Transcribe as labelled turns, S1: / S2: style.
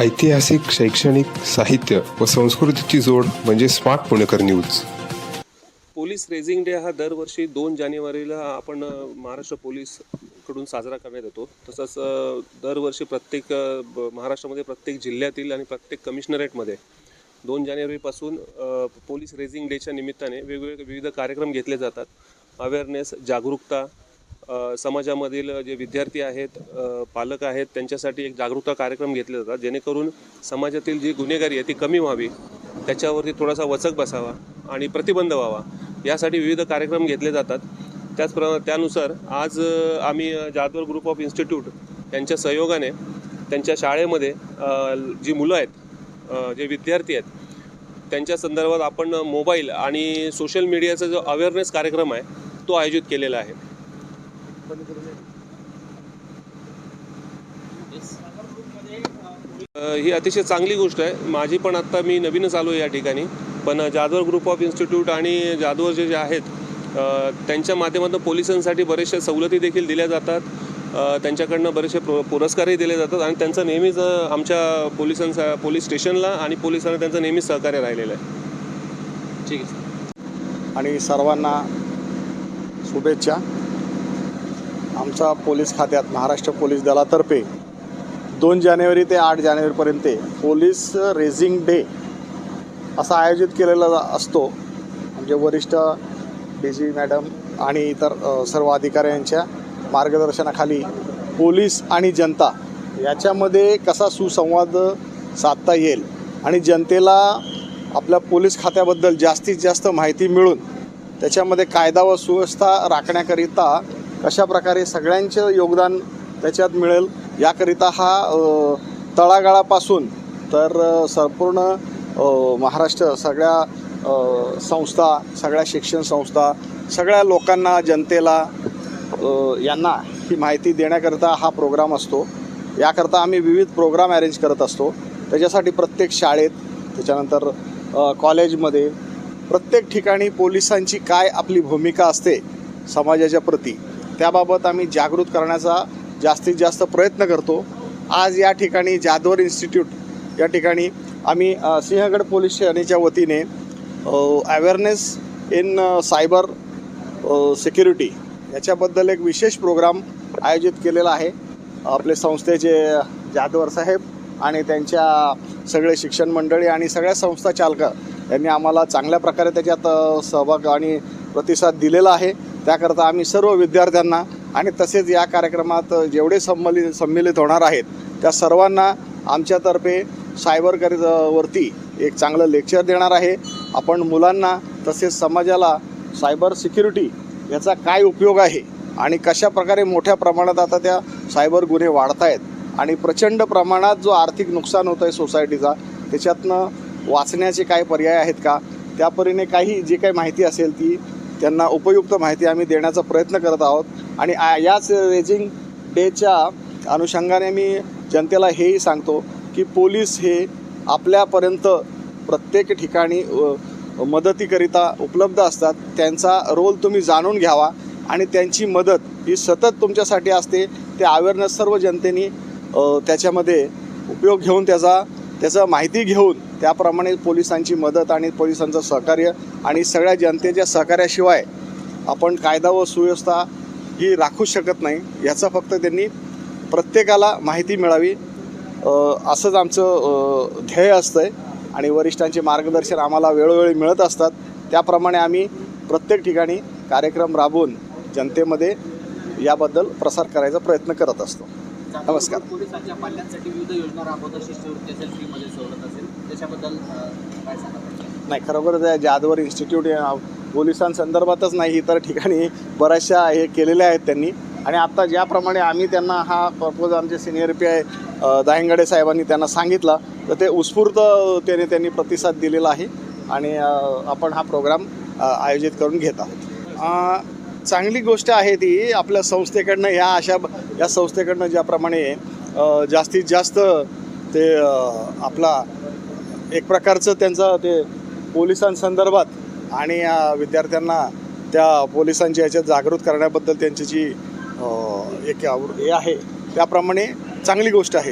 S1: ऐतिहासिक शैक्षणिक साहित्य व संस्कृतीची जोड म्हणजे smart Punekar news.
S2: Police raising day हा दरवर्षी दोन जानेवारीला आपण महाराष्ट्र पोलीसकडून साजरा करण्यात येतो. तसंच दरवर्षी प्रत्येक ब- महाराष्ट्रामध्ये प्रत्येक जिल्ह्यातील आणि प्रत्येक कमिशनरेटमध्ये दोन जानेवारीपासून पोलीस रेझिंग डेच्या निमित्ताने वेगवेगळे विविध कार्यक्रम घेतले जातात. अवेअरनेस जागरूकता समाजामधील जे विद्यार्थी आहेत पालक आहेत त्यांच्यासाठी एक जागरूकता कार्यक्रम घेतले जातात जेणेकरून समाजातील जी गुन्हेगारी आहे ती कमी व्हावी. त्याच्यावरती थोडासा वचक बसावा आणि प्रतिबंध व्हावा. यासाठी विविध कार्यक्रम घेतले जातात. त्याचप्र त्यानुसार आज आम्ही जादवर जाधवर ग्रुप ऑफ इन्स्टिट्यूट यांच्या सहयोगाने त्यांच्या शाळेमध्ये जी मुलं आहेत जे विद्यार्थी आहेत त्यांच्या संदर्भात आपण मोबाईल आणि सोशल मीडियाचा जो अवेअरनेस कार्यक्रम आहे तो आयोजित केलेला आहे. ही अतिशय चांगली गोष्ट आहे. माझी पण आत्ता मी नवीनच आलो या ठिकाणी. पण जाधवर ग्रुप ऑफ इन्स्टिट्यूट आणि जाधवर जे जे आहेत त्यांच्या माध्यमातून पोलिसांसाठी बरेचशा सवलती देखील दिल्या जातात. त्यांच्याकडनं बरेचसे पुर- पुरस्कारही दिले जातात आणि त्यांचं नेहमीच आमच्या पोलिसांचा पोलीस स्टेशनला आणि पोलिसांना त्यांचं नेहमीच सहकार्य राहिलेलं आहे.
S3: ठीक आहे
S4: आणि सर्वांना शुभेच्छा. आमच्या पोलीस खात्यात महाराष्ट्र पोलीस दलातर्फे दोन जानेवारी ते आठ जानेवारीपर्यंत पोलीस रेझिंग डे असा आयोजित केलेला असतो. म्हणजे वरिष्ठ डी जी मॅडम आणि इतर सर्व अधिकाऱ्यांच्या मार्गदर्शनाखाली पोलीस आणि जनता याच्यामध्ये कसा सुसंवाद साधता येईल आणि जनतेला आपल्या पोलीस खात्याबद्दल जास्तीत जास्त माहिती मिळून त्याच्यामध्ये कायदा व सुव्यवस्था राखण्याकरिता कशा प्रकारे सगळ्यांचं योगदान त्याच्यात मिळेल याकरिता हा तळागाळापासून तर संपूर्ण महाराष्ट्र सगळ्या संस्था सगळ्या शिक्षण संस्था सगळ्या लोकांना जनतेला यांना ही माहिती देण्याकरिता हा प्रोग्राम असतो. याकरता आम्ही विविध प्रोग्राम अरेंज करत असतो. त्याच्यासाठी प्रत्येक शाळेत त्याच्यानंतर कॉलेजमध्ये प्रत्येक ठिकाणी पोलिसांची काय आपली भूमिका असते समाजाच्या प्रती त्याबाबत आम्ही जागृत करण्याचा जास्तीत जास्त प्रयत्न करतो. आज या ठिकाणी जाधवर इन्स्टिट्यूट या ठिकाणी आम्ही सिंहगड पोलीस ठाण्याच्या वतीने अवेअरनेस इन सायबर सिक्युरिटी याच्याबद्दल एक विशेष प्रोग्राम आयोजित केलेला आहे. आपले संस्थेचे जाधवर साहेब आणि त्यांच्या सगळे शिक्षण मंडळी आणि सगळ्या संस्था चालक यांनी आम्हाला चांगल्या प्रकारे त्याच्यात सहभाग आणि प्रतिसाद दिलेला आहे. त्याकरता आम्ही सर्व विद्यार्थ्यांना आणि तसेच या कार्यक्रमात जेवढे संमलित संमिलित होणार आहेत त्या सर्वांना आमच्यातर्फे सायबर करी वरती एक चांगलं लेक्चर देणार आहे. आपण मुलांना तसेच समाजाला सायबर सिक्युरिटी याचा काय उपयोग आहे आणि कशा प्रकारे मोठ्या प्रमाणात आता त्या सायबर गुन्हे वाढत आहेत आणि प्रचंड प्रमाणात जो आर्थिक नुकसान होतं आहे सोसायटीचा त्याच्यातनं वाचण्याचे काय पर्याय आहेत का? त्यापरीने काही जी काही माहिती असेल ती त्यांना उपयुक्त माहिती आम्ही देण्याचा प्रयत्न करत आहोत. आणि याच रेजिंग डेच्या अनुषंगाने मी जनतेला हेही सांगतो की पोलीस हे आपल्यापर्यंत प्रत्येक ठिकाणी मदतीकरिता उपलब्ध असतात. त्यांचा रोल तुम्ही जाणून घ्यावा आणि त्यांची मदत ही सतत तुमच्यासाठी असते. ते अवेअरनेस सर्व जनतेने त्याच्यामध्ये उपयोग घेऊन त्याचा त्याचं माहिती घेऊन त्याप्रमाणे पोलिसांची मदत आणि पोलिसांचं सहकार्य आणि सगळ्या जनतेच्या सहकार्याशिवाय आपण कायदा व सुव्यवस्था ही राखू शकत नाही. याचा फक्त त्यांनी प्रत्येकाला माहिती मिळावी असंच आमचं ध्येय असतं आहे आणि वरिष्ठांचे मार्गदर्शन आम्हाला वेळोवेळी मिळत असतात. त्याप्रमाणे आम्ही प्रत्येक ठिकाणी कार्यक्रम राबवून जनतेमध्ये याबद्दल प्रसार करायचा प्रयत्न करत असतो. नमस्कार.
S3: पोलिसांच्या पाल्यांसाठी विविध योजना राबवतात शिष्यवृत्ती असेल फ्रीमध्ये सवलत असेल त्याच्याबद्दल अ, काय सांगा
S4: नाही खरोखर त्या जाधवर इन्स्टिट्यूट पोलिसांसंदर्भातच नाही इतर ठिकाणी बऱ्याचशा हे केलेल्या आहेत त्यांनी. आणि आत्ता ज्याप्रमाणे आम्ही त्यांना हा प्रपोज आमचे सिनियर पी आय दायंगडे साहेबांनी त्यांना सांगितलं तर ते उत्स्फूर्त त्याने त्यांनी प्रतिसाद दिलेला आहे. आणि आपण हा प्रोग्राम आयोजित करून घेत आहोत. चांगली गोष्ट आहे ती आपल्या संस्थेकडनं ह्या अशा या संस्थेकडनं ज्याप्रमाणे जास्तीत जास्त ते आपला एक प्रकारचं त्यांचं ते पोलिसांसंदर्भात आणि विद्यार्थ्यांना त्या पोलिसांच्या याच्यात जागृत करण्याबद्दल त्यांची जी एक आवड हे आहे त्याप्रमाणे चांगली गोष्ट आहे